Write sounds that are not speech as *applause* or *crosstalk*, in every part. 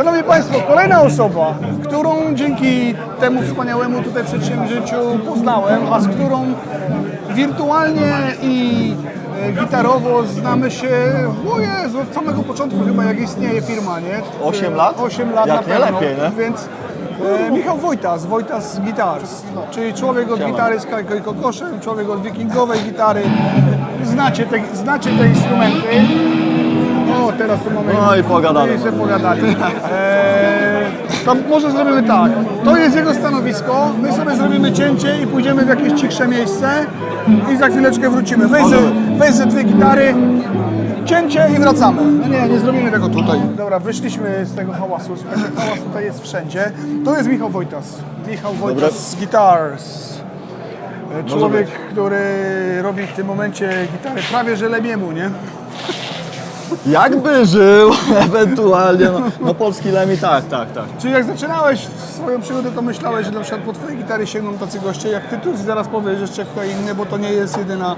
Szanowni Państwo, kolejna osoba, którą dzięki temu wspaniałemu tutaj przedsięwzięciu poznałem, a z którą wirtualnie i e, gitarowo znamy się, o Jezu, od samego początku chyba jak istnieje firma, nie? Osiem lat? 8 lat Jak na nie pewno, lepiej, nie? Więc e, Michał Wojtas, Wojtas Guitars, czyli człowiek od Siema. gitary z Kajko i Kokoszem, człowiek od wikingowej gitary. Znacie te, znacie te instrumenty. O, teraz tu mamy... No i pogadamy. I sobie pogadali. Eee, to może zrobimy tak. To jest jego stanowisko. My sobie zrobimy cięcie i pójdziemy w jakieś cichsze miejsce i za chwileczkę wrócimy. Weź ze, weź ze dwie gitary, cięcie i wracamy. No nie, nie zrobimy tego tutaj. Dobra, wyszliśmy z tego hałasu. Słuchajcie, hałas tutaj jest wszędzie. To jest Michał Wojtas. Michał Wojtas z Guitars. Człowiek, który robi w tym momencie gitary prawie że lemiemu, nie? Jakby żył, *laughs* ewentualnie, no, no polski Lemi, tak, tak, tak. Czyli jak zaczynałeś swoją przygodę, to myślałeś, że na przykład po twojej gitary sięgną tacy goście jak ty tu i zaraz powiesz jeszcze kto inny, bo to nie jest jedyna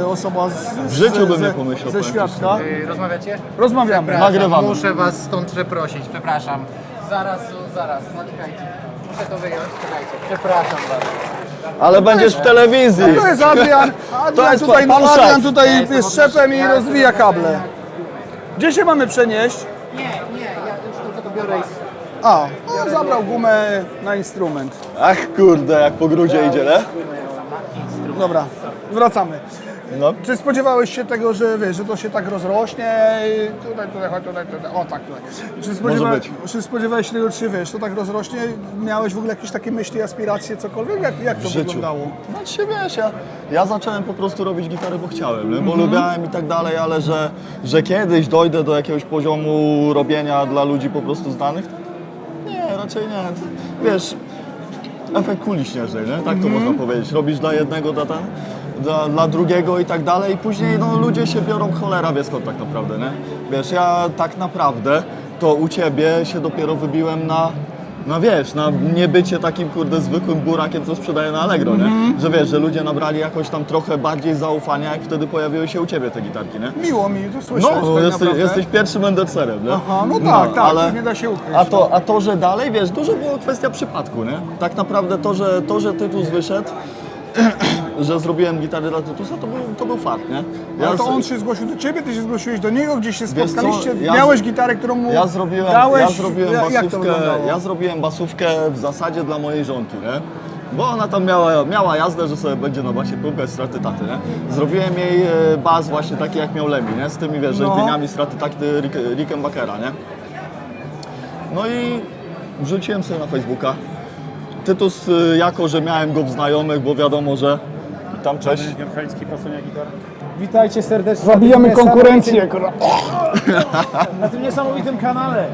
e, osoba z, z, W życiu bym ze, nie pomyślał, ze powiem świadka. Rozmawiacie? Rozmawiamy. Przepraszam, Nagrywamy. Muszę was stąd przeprosić, przepraszam. Zaraz, o, zaraz, zaczekajcie. Muszę to wyjąć, czekajcie. Przepraszam was. Ale będziesz w telewizji. To jest Adrian. *laughs* Adrian jest tutaj, pan Adrian szef. tutaj jest szefem i rozwija kable. Gdzie się mamy przenieść? Nie, nie, ja już tylko to biorę i... A, on zabrał gumę na instrument. Ach kurde, jak po grudzie idzie, nie? Dobra, wracamy. No. Czy spodziewałeś się tego, że wiesz, że to się tak rozrośnie i tutaj, tutaj, chodź, tutaj, tutaj, o tak tutaj. Czy, spodziewa... być. czy spodziewałeś się tego, czy wiesz, to tak rozrośnie? Miałeś w ogóle jakieś takie myśli, aspiracje, cokolwiek? Jak, jak to życiu. wyglądało? Znaczy wiesz, ja, ja zacząłem po prostu robić gitarę, bo chciałem, nie? Bo lubiałem i tak dalej, ale że, że kiedyś dojdę do jakiegoś poziomu robienia dla ludzi po prostu znanych, nie, raczej nie. Wiesz, efekt kuli śnieżnej, nie? tak to Mhm. można powiedzieć. Robisz dla jednego, dla, ten, dla, dla drugiego i tak dalej i później no, ludzie się biorą cholera wie skąd tak naprawdę, nie? Wiesz, ja tak naprawdę to u Ciebie się dopiero wybiłem na no wiesz, na niebycie takim kurde zwykłym burakiem, co sprzedaje na Allegro, nie? Mhm. Że wiesz, że ludzie nabrali jakoś tam trochę bardziej zaufania, jak wtedy pojawiły się u Ciebie te gitarki, nie? Miło mi to słyszeć. No, tak jesteś, naprawdę. jesteś pierwszym enderserem, nie? Aha, no tak, tak, nie da się ukryć, A to, no. a to, że dalej, wiesz, dużo było kwestia przypadku, nie? Tak naprawdę to, że, to, że Tytus wyszedł, że zrobiłem gitarę dla Tytusa, to był, to był fakt, nie? Ale to on się zgłosił do ciebie, ty się zgłosiłeś do niego, gdzieś się Wiesz co, spotkaliście, ja- miałeś gitarę, którą mu Ja zrobiłem, dałeś. ja zrobiłem Jak- jak to basówkę, wyglądało? ja zrobiłem basówkę w zasadzie dla mojej żonki, nie? Bo ona tam miała, miała jazdę, że sobie będzie na basie próbę straty taty, nie? Zrobiłem jej e, bas właśnie taki jak miał Lemi, nie? Z tymi wiesz, No. rzeźbieniami straty taty Rick, Rickenbackera, nie? No i wrzuciłem sobie na Facebooka. Tytus, y, jako że miałem go w znajomych, bo wiadomo, że tam cześć. Witajcie serdecznie. Zabijamy na tym konkurencję. niesamowitym- *laughs* Na tym niesamowitym kanale.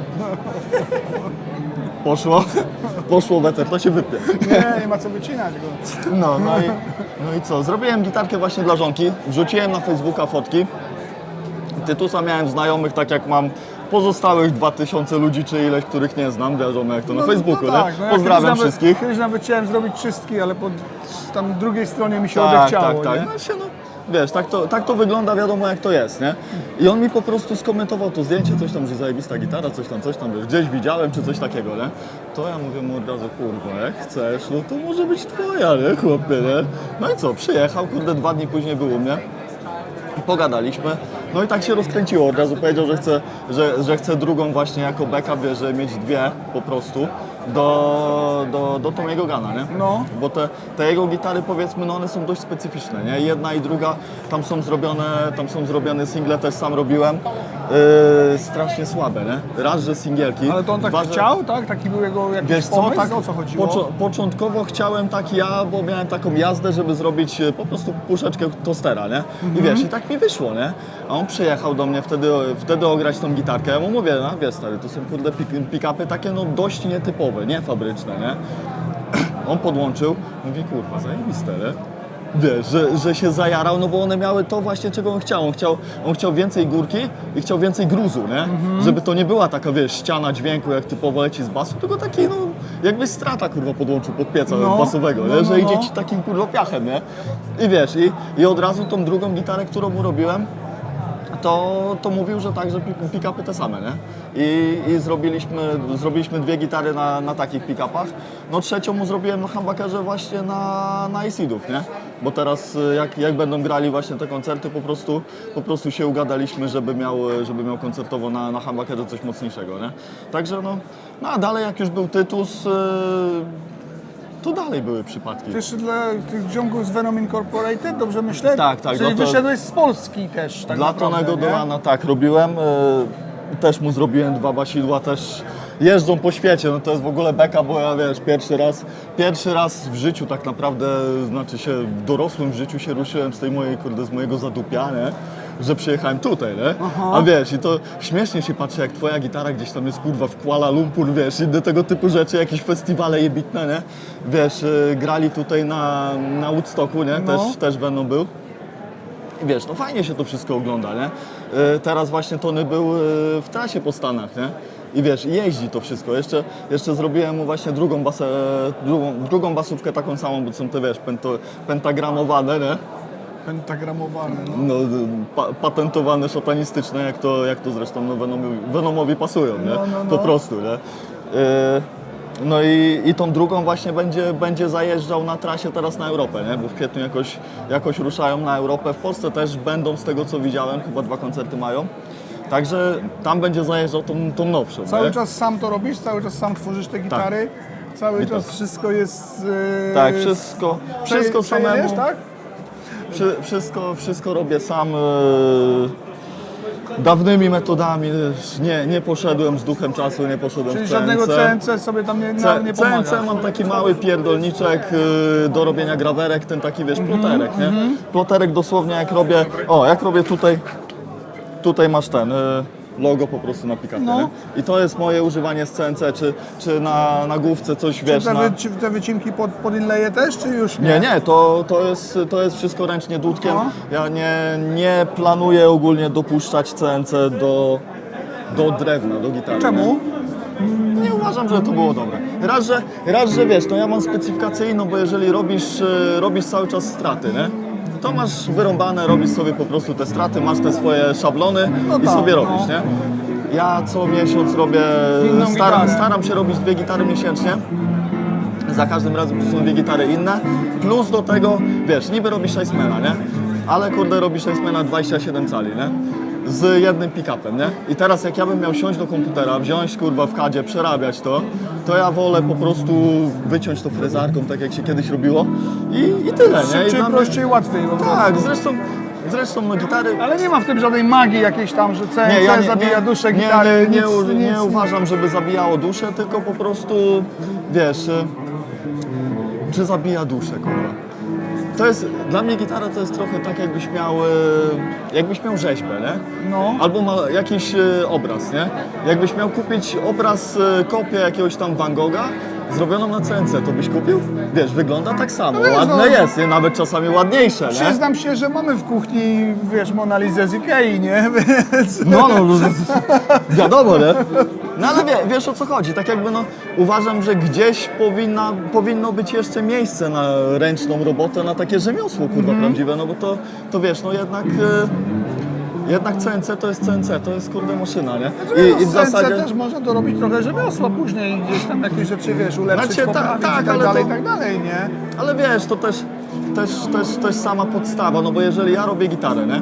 Poszło, poszło weter, to się wypnie. Nie, nie ma co wycinać go. No, no i, no i co? Zrobiłem gitarkę właśnie dla żonki, wrzuciłem na Facebooka fotki. Tytusa miałem znajomych, tak jak mam pozostałych 2000 ludzi, czy ileś, których nie znam, wiadomo jak to na Facebooku, no nie? tak, no ja Pozdrawiam kiedyś nawet, wszystkich. Kiedyś nawet chciałem zrobić czystki, ale po tam drugiej stronie mi się Tak, odechciało, tak, tak. nie? No, się, no, wiesz, tak to, tak to wygląda, wiadomo jak to jest, nie? I on mi po prostu skomentował to zdjęcie, coś tam, że zajebista gitara, coś tam, coś tam, wiesz, gdzieś widziałem, czy coś takiego, nie? To ja mówię mu od razu, kurwa, jak chcesz, no to może być twoja, nie, chłopie, nie? No i co, przyjechał, kurde, dwa dni później był u mnie. Pogadaliśmy, no i tak się rozkręciło. Od razu powiedział, że chce, że, że chce drugą właśnie jako backup, że mieć dwie po prostu do, do, do Tomiego Gana, nie? No. Bo te, te jego gitary powiedzmy, no one są dość specyficzne, nie? Jedna i druga, tam są zrobione, tam są zrobione single, też sam robiłem, yy, strasznie słabe, nie? Raz, że singielki. Ale to on tak Dwa, że- chciał, tak? Taki był jego jakiś Wiesz co, pomysł? tak, o co chodziło? poczo- początkowo chciałem tak ja, bo miałem taką jazdę, żeby zrobić e, po prostu puszeczkę tostera, nie? I wiesz, i tak mi wyszło, nie? A on przyjechał do mnie wtedy, wtedy ograć tą gitarkę, ja mu mówię, no wiesz stary, to są kurde pik- pick-upy takie no dość nietypowe, nie fabryczne, nie? *clears throat* On podłączył, mówi kurwa, zajebiste, nie? Wiesz, że, że się zajarał, no bo one miały to właśnie, czego on chciał. On chciał, on chciał więcej górki i chciał więcej gruzu, nie? Żeby to nie była taka, wiesz, ściana dźwięku, jak typowo leci z basu, tylko taki, no, jakbyś strata, kurwa, podłączył pod pieca No, basowego, no, nie? no, Że no. idzie ci takim, kurwa, piachem, nie? I wiesz, i, i od razu tą drugą gitarę, którą mu robiłem, to, to mówił, że także pi- pick-upy te same, nie? I, i zrobiliśmy, zrobiliśmy dwie gitary na, na takich pick-upach. No trzecią mu zrobiłem na humbuckerze właśnie na, na Acidów, nie? Bo teraz y, jak, jak będą grali właśnie te koncerty, po prostu, po prostu się ugadaliśmy, żeby miał, żeby miał koncertowo na, na humbuckerze coś mocniejszego, nie? Także no, no a dalej jak już był Tytus, y, to dalej były przypadki. Jeszcze dla tych ziomków z Venom Incorporated, dobrze myślę? Tak, tak, Czyli no to- wyszedłeś z Polski też tak Dla naprawdę, Tonego? Dolana tak robiłem. e, Też mu zrobiłem dwa basidła, też jeżdżą po świecie. No to jest w ogóle beka, bo ja wiesz, pierwszy raz, pierwszy raz w życiu tak naprawdę, znaczy się w dorosłym życiu się ruszyłem z tej mojej, kurde, z mojego zadupia, nie? Że przyjechałem tutaj, nie? A wiesz, i to śmiesznie się patrzy, jak twoja gitara gdzieś tam jest kurwa w Kuala Lumpur, wiesz, inne tego typu rzeczy, jakieś festiwale jebitne, nie? Wiesz, e, grali tutaj na, na Woodstocku, nie? No. Też, też będą był. I wiesz, no fajnie się to wszystko ogląda, nie? E, Teraz właśnie Tony był e, w trasie po Stanach, nie? I wiesz, jeździ to wszystko. Jeszcze, jeszcze zrobiłem mu właśnie drugą, basę, drugą, drugą basówkę taką samą, bo są te, wiesz, pento, pentagramowane, nie? Pentagramowane, no. No, pa, patentowane, szatanistyczne, jak to, jak to zresztą no, Venomowi, Venomowi pasują, nie? No, no, Po no. prostu, nie? E, No i, i tą drugą właśnie będzie, będzie zajeżdżał na trasie teraz na Europę, nie? bo w kwietniu jakoś, jakoś ruszają na Europę. W Polsce też będą, z tego co widziałem, chyba dwa koncerty mają. Także tam będzie zajeżdżał tą, tą nowszą. Cały nie? czas sam to robisz? Cały czas sam tworzysz te gitary? Cały Tak. czas wszystko jest... e, Tak, wszystko, wszystko samemu. tak? Wszy, wszystko, wszystko robię sam. e, Dawnymi metodami, nie, nie poszedłem z duchem czasu, nie poszedłem Czyli w żadnego CNC. CNC sobie tam nie, C- nie pomaga. CNC mam taki mały pierdolniczek y, do robienia grawerek, ten taki wiesz, Mhm, ploterek, nie? Ploterek dosłownie jak robię, o jak robię tutaj, tutaj masz ten y, logo po prostu na pikapie, No. nie? I to jest moje używanie z CNC, czy, czy na, na główce coś Czy wiesz, te, na... wy, te wycinki pod, pod inleje też, czy już nie? Nie, nie, to, to, jest, to jest wszystko ręcznie dudkiem. Aha. Ja nie, nie planuję ogólnie dopuszczać CNC do, do drewna, do gitary. Czemu? Nie uważam, że to było dobre. Raz, że, raz, że wiesz, no ja mam specyfikacyjną, bo jeżeli robisz, e, robisz cały czas straty, nie? To masz wyrąbane, robisz sobie po prostu te straty, masz te swoje szablony No i tak, sobie no. robisz, nie? Ja co miesiąc robię, staram, staram się robić dwie gitary miesięcznie. Za każdym razem to są dwie gitary inne. Plus do tego, wiesz, niby robisz 6 mena, nie? Ale kurde robisz 6 mena 27 cali, nie? Z jednym pick-upem, nie? I teraz jak ja bym miał siąść do komputera, wziąć kurwa w kadzie, przerabiać to, to ja wolę po prostu wyciąć to frezarką, tak jak się kiedyś robiło i, i tyle, nie? I Szybciej, prościej, łatwiej po prostu. Tak, zresztą, zresztą no gitary... Ale nie ma w tym żadnej magii jakiejś tam, że CNC zabija duszę nie, gitary, nie, nie, nic, u- nic, nie uważam, żeby zabijało duszę, tylko po prostu, wiesz, y, czy zabija duszę, kurwa. To jest, dla mnie gitara to jest trochę tak, jakbyś miał, y, jakbyś miał rzeźbę, nie? No. Albo ma jakiś y, obraz, nie? Jakbyś miał kupić obraz, y, kopię jakiegoś tam Van Gogha, zrobioną na CNC, to byś kupił? Wiesz, wygląda tak samo, No wiesz, ładne no- jest, nie? nawet czasami ładniejsze, nie? Przyznam się, że mamy w kuchni, wiesz, Monalizę z Ikei, nie? *laughs* Więc... No, no, no, wiadomo, nie? No ale wie, wiesz o co chodzi, tak jakby no, uważam, że gdzieś powinna, powinno być jeszcze miejsce na ręczną robotę, na takie rzemiosło, kurwa, prawdziwe, no bo to, to wiesz, no jednak, e, jednak CNC to jest CNC, to jest kurde maszyna, nie? I, i w z CNC zasadzie... też można to robić trochę rzemiosła później, gdzieś tam jakieś rzeczy, wiesz, ulepszyć, Znaczy, ta- poprawić tak, i tak ale dalej, to- i tak dalej, nie? Ale wiesz, to też, też, też, też sama podstawa, no bo jeżeli ja robię gitarę, nie? Yy,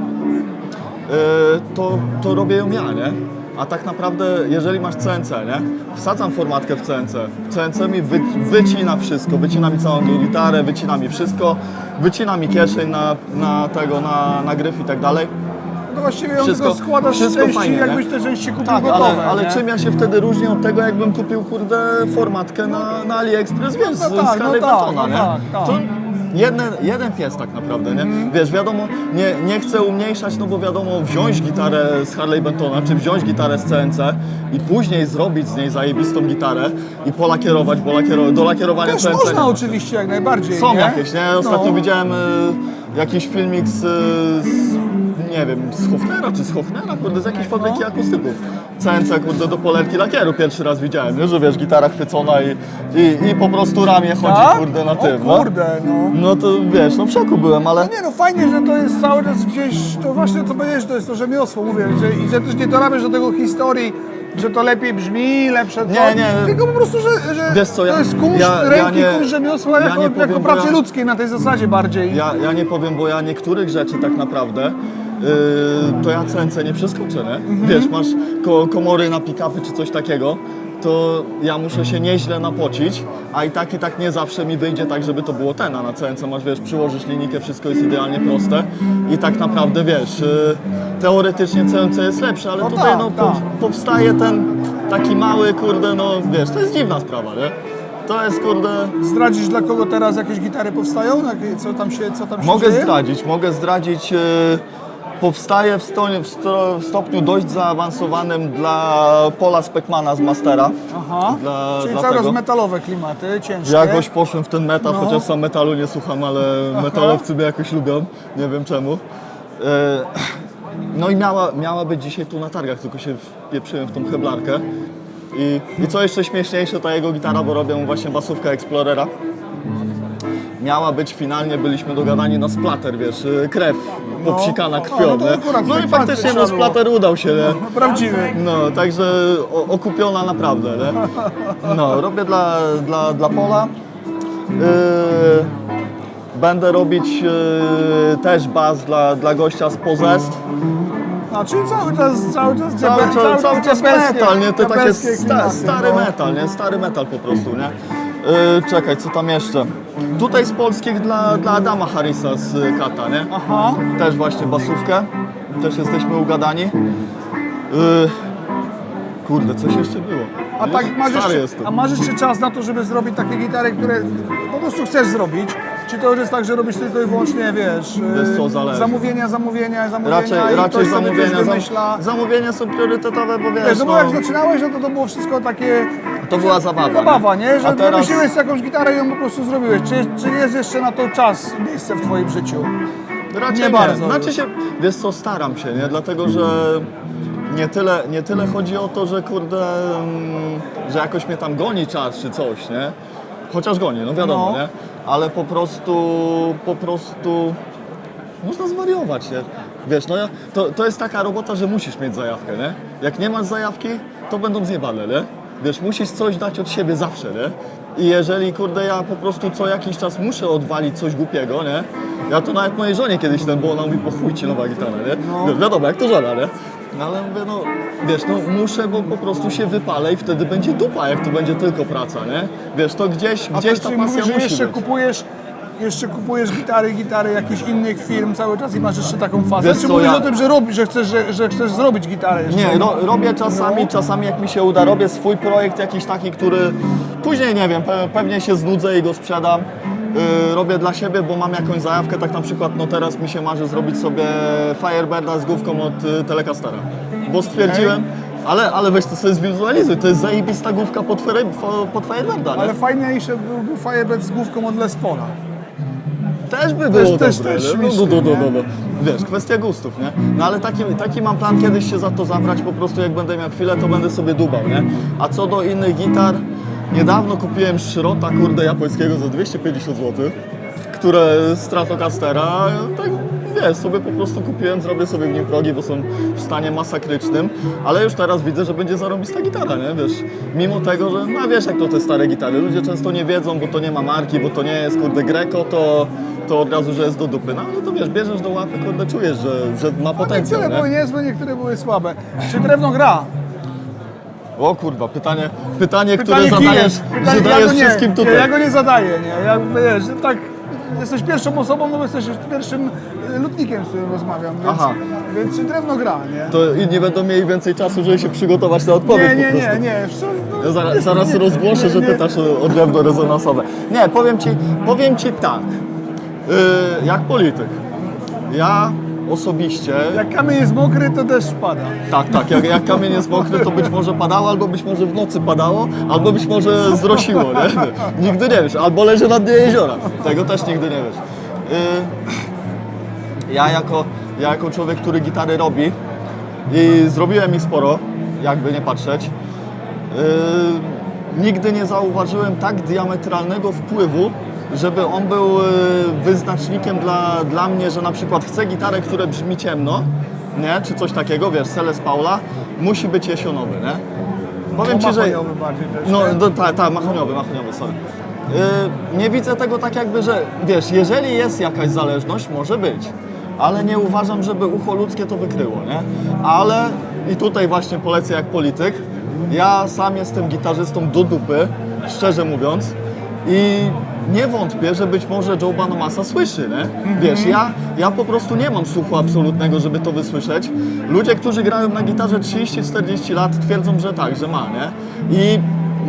to, to robię ją ja, nie? A tak naprawdę, jeżeli masz CNC, nie? Wsadzam formatkę w CNC. CNC mi wy, wycina wszystko, wycina mi całą gitarę, wycina mi wszystko, wycina mi kieszeń na, na tego, na, na gryf i tak dalej. No właściwie ją Wszystko- tylko składasz wszystko części, fajnie, nie? jakbyś te części kupił Tak, gotowe, ale, ale czym ja się wtedy różnię od tego, jakbym kupił, kurde, formatkę na, na AliExpress, wiesz, no z, tak, z no Harley tak, no nie? tak, tak. To jeden, jeden pies tak naprawdę, nie? Wiesz, wiadomo, nie, nie chcę umniejszać, no bo wiadomo, wziąć gitarę z Harley Bentona, czy wziąć gitarę z CNC i później zrobić z niej zajebistą gitarę i polakierować, bo lakiero, do lakierowania Też CNC nie można oczywiście, jak najbardziej, Są nie? jakieś, nie? Ostatnio No. widziałem y, jakiś filmik z, z nie wiem, z Hofnera czy z Hofnera, kurde, z jakiejś fabryki akustyków. CNC, kurde, do polerki lakieru pierwszy raz widziałem, nie? że wiesz, gitara chwycona i, i, i po prostu ramię chodzi, Tak? kurde, na O tym, kurde, no. No to wiesz, no w szoku byłem, ale... Nie no, fajnie, że to jest cały czas gdzieś, to właśnie co powiedziałeś, to jest to rzemiosło, mówię, że, i że też nie dorabiasz do tego historii, że to lepiej brzmi, lepsze co, Nie, nie. tylko po prostu, że, że Wiesz co, to ja- jest kunszt ja- ja ręki, nie- kunszt rzemiosła ja jako, nie powiem, jako bo pracy ja- ludzkiej na tej zasadzie bardziej. Ja, ja nie powiem, bo ja niektórych rzeczy tak naprawdę to ja CNC nie przeskoczę, nie? Mhm. Wiesz, masz ko komory na pick-upy czy coś takiego, to ja muszę się nieźle napocić, a i tak i tak nie zawsze mi wyjdzie tak, żeby to było ten, a na CNC masz, wiesz, przyłożysz linijkę, wszystko jest idealnie proste i tak naprawdę, wiesz, yy, teoretycznie CNC jest lepsze, ale No tutaj tak, no, po, powstaje ten taki mały, kurde, no wiesz, to jest dziwna sprawa, nie? To jest, kurde, Zdradzisz dla kogo teraz jakieś gitary powstają? Co tam się, co tam się Mogę dzieje? zdradzić, mogę zdradzić. e, Powstaje w, stonie, w sto- w stopniu dość zaawansowanym dla Pola Speckmana z Mastera. Aha, Dla, czyli dla cały tego. metalowe klimaty, ciężkie. Ja jakoś poszłem w ten metal, No. chociaż sam metalu nie słucham, ale metalowcy mnie jakoś lubią, nie wiem czemu. E, No i miała, miała być dzisiaj tu na targach, tylko się wpieprzyłem w tą heblarkę. I, I co jeszcze śmieszniejsze, ta jego gitara, bo robię mu właśnie basówkę Explorera. Miała być finalnie, byliśmy dogadani na splatter, wiesz, y, krew popsikana A, krwią, no akurat No i faktycznie no, było. splatter udał się, nie? No, Prawdziwy. No, także okupiona naprawdę, nie? No, robię dla, dla, dla Pola. Yy, będę robić yy, też bas dla, dla gościa z Pozest. A czyli cały czas, cały czas, Cały, diabe- czas, cały czas metal, nie? To takie sta, stary no. metal, nie? Stary metal po prostu, nie? Yy, czekaj, co tam jeszcze? Tutaj z polskich dla, dla Adama Harrisa z y, Kata, nie? Aha. Też właśnie basówkę. Też jesteśmy ugadani. Yy, kurde, coś jeszcze było. A tak masz stary jeszcze, jestem. a masz jeszcze czas na to, żeby zrobić takie gitary, które po prostu chcesz zrobić? Czy to już jest tak, że robisz tylko i wyłącznie, wiesz, Wiesz co, zależy. zamówienia, zamówienia, zamówienia Raczej, i raczej ktoś sobie zamówienia, coś zam, wymyśla? zamówienia są priorytetowe, bo wiesz, Wiesz, no bo no, jak zaczynałeś, no to to było wszystko takie... to była zabawa. Zabawa, nie? Że A teraz wymyśliłeś jakąś gitarę i ją po prostu zrobiłeś. Czy, czy jest jeszcze na to czas, miejsce w twoim życiu? raczej nie nie, bardzo. Znaczy się, wiesz co, staram się, nie? Dlatego, że nie tyle, nie tyle chodzi o to, że kurde, mm, że jakoś mnie tam goni czas czy coś, nie? Chociaż goni, no wiadomo, No. nie? Ale po prostu, po prostu można zwariować, nie? Wiesz, no ja, to, to jest taka robota, że musisz mieć zajawkę, nie? Jak nie masz zajawki, to będą zjebane, nie? Wiesz, musisz coś dać od siebie zawsze, nie? I jeżeli, kurde, ja po prostu co jakiś czas muszę odwalić coś głupiego, nie? Ja to nawet mojej żonie kiedyś ten, bo ona mówi, po chuj ci nowa gitara, nie? No. Wiadomo, jak to żona, nie? No ale mówię, no, wiesz, no muszę, bo po prostu się wypalę i wtedy będzie dupa, jak to będzie tylko praca, nie? Wiesz, to gdzieś, A gdzieś ta pasja mówisz, że musi jeszcze być. kupujesz, jeszcze kupujesz gitary, gitary jakichś innych firm cały czas i masz jeszcze taką fazę? Wiesz Czy co, mówisz ja- o tym, że robisz, że chcesz, że, że chcesz zrobić gitarę jeszcze? Nie, ro, robię czasami, czasami jak mi się uda, robię swój projekt jakiś taki, który później nie wiem, pe, pewnie się znudzę i go sprzedam. Yy, robię dla siebie, bo mam jakąś zajawkę, tak na przykład no teraz mi się marzy zrobić sobie Firebirda z główką od y, Telecastera. Bo stwierdziłem, ale, ale weź to sobie zwizualizuj, to jest zajebista główka pod, Fire, pod Firebirda, nie? Ale fajniejsze byłby Firebird z główką od Les Paula. Też by było Też- też- dobre, też nie? śmieszne, no, no, no, nie? no, no. Wiesz, kwestia gustów, nie? No ale taki, taki mam plan kiedyś się za to zabrać, po prostu jak będę miał chwilę, to będę sobie dubał, nie? A co do innych gitar, niedawno kupiłem Szrota, kurde, japońskiego za 250 zł, które Stratocastera, tak wiesz, sobie po prostu kupiłem, zrobię sobie w nim progi, bo są w stanie masakrycznym, ale już teraz widzę, że będzie zarobista gitara, nie? Wiesz, mimo tego, że, no wiesz jak to te stare gitary, ludzie często nie wiedzą, bo to nie ma marki, bo to nie jest, kurde, Greco, to, to od razu, że jest do dupy, no ale to wiesz, bierzesz do łapy, kurde, czujesz, że, że ma potencjał, Niektóre były nie? niezłe, niektóre były słabe. Czy drewno gra? O kurwa, pytanie, pytanie, Pytanie które zadajesz, Pytanie- zadajesz ja nie, wszystkim nie, tutaj. Ja go nie zadaję, nie. Ja wiesz, tak jesteś pierwszą osobą, no bo jesteś pierwszym y, lutnikiem, z którym rozmawiam, więc, Aha. więc drewno gra, nie? To inni będą mieli więcej czasu, żeby się przygotować na odpowiedź Nie, nie, po prostu. nie, nie. No, Ja zaraz, nie- zaraz nie- rozgłoszę, nie- że nie- pytasz o o drewno rezonansowe. Nie, powiem ci, powiem ci tak. Yy, jak polityk. Ja osobiście. Jak kamień jest mokry, to deszcz pada. Tak, tak, jak, jak kamień jest mokry, to być może padało, albo być może w nocy padało, albo być może zrosiło, nie? Nigdy nie wiesz, albo leży na dnie jeziora. Tego też nigdy nie wiesz. Yy, ja jako, ja jako człowiek, który gitary robi i zrobiłem ich sporo, jakby nie patrzeć, Yy, nigdy nie zauważyłem tak diametralnego wpływu, żeby on był yy, wyznacznikiem dla, dla mnie, że na przykład chcę gitarę, która brzmi ciemno, nie? czy coś takiego, wiesz, Celes Paula, musi być jesionowy, nie? Powiem Ci, że... Bardziej też, No, do, ta, ta, machoniowy, machoniowy, sorry. Yy, nie widzę tego tak jakby, że wiesz, jeżeli jest jakaś zależność, może być, ale nie uważam, żeby ucho ludzkie to wykryło, nie? Ale i tutaj właśnie polecę jak polityk, ja sam jestem gitarzystą do dupy, szczerze mówiąc, i nie wątpię, że być może Joe Bonamassa słyszy, nie? Wiesz, ja, ja po prostu nie mam słuchu absolutnego, żeby to wysłyszeć. Ludzie, którzy grają na gitarze 30-40 lat twierdzą, że tak, że ma, nie? I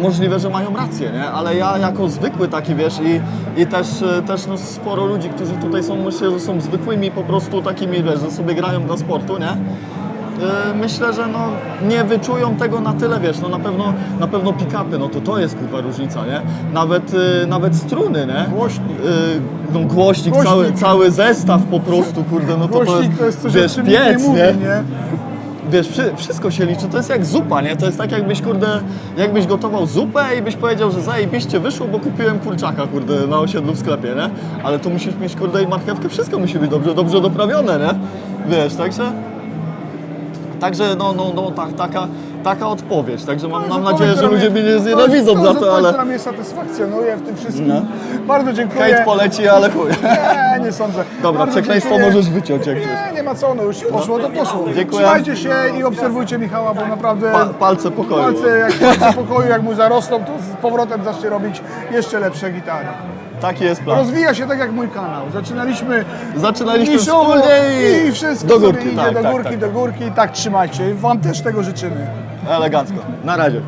możliwe, że mają rację, nie? Ale ja jako zwykły taki, wiesz, i, i też, też no, sporo ludzi, którzy tutaj są, myślę, że są zwykłymi po prostu takimi, wiesz, że sobie grają dla sportu, nie? E, Myślę, że no, nie wyczują tego na tyle, wiesz, no na pewno, na pewno pick-upy, no to to jest kurwa różnica, nie? Nawet, e, nawet struny, nie? Głośnik. E, No głośnik, Głośnik. Cały, cały zestaw po prostu, kurde, no to, Głośnik to jest coś, wiesz, piec, nie mówi, nie? Wiesz, wszy, wszystko się liczy, to jest jak zupa, nie? To jest tak jakbyś, kurde, jakbyś gotował zupę i byś powiedział, że zajebiście wyszło, bo kupiłem kurczaka, kurde, na osiedlu w sklepie, nie? Ale to musisz mieć, kurde, i marchewkę, wszystko musi być dobrze, dobrze doprawione, nie? Wiesz, także... Także, no, no, no, tak, taka, taka odpowiedź, także mam, mam To jest nadzieję, że ludzie mnie nie znienawidzą to za to, ale która mnie satysfakcjonuje w tym wszystkim. No. Bardzo dziękuję. hejt poleci, ale chuj. Nie, nie sądzę. Dobra, Bardzo przekleństwo dziękuję. możesz wyciąć, jak chcesz. Nie, nie ma co, no już poszło, to poszło. Dziękuję. Trzymajcie się i obserwujcie Michała, bo naprawdę Pa, palce pokoju. palce, jak palce pokoju, jak mu zarosną, to z powrotem zacznie robić jeszcze lepsze gitary. Taki jest plan. Rozwija się tak jak mój kanał. Zaczynaliśmy Zaczynaliśmy niszowo wspólnie i, i wszystko do sobie górki. idzie tak, do tak, górki, tak. do górki i tak trzymajcie. Wam też tego życzymy. Elegancko. Na razie.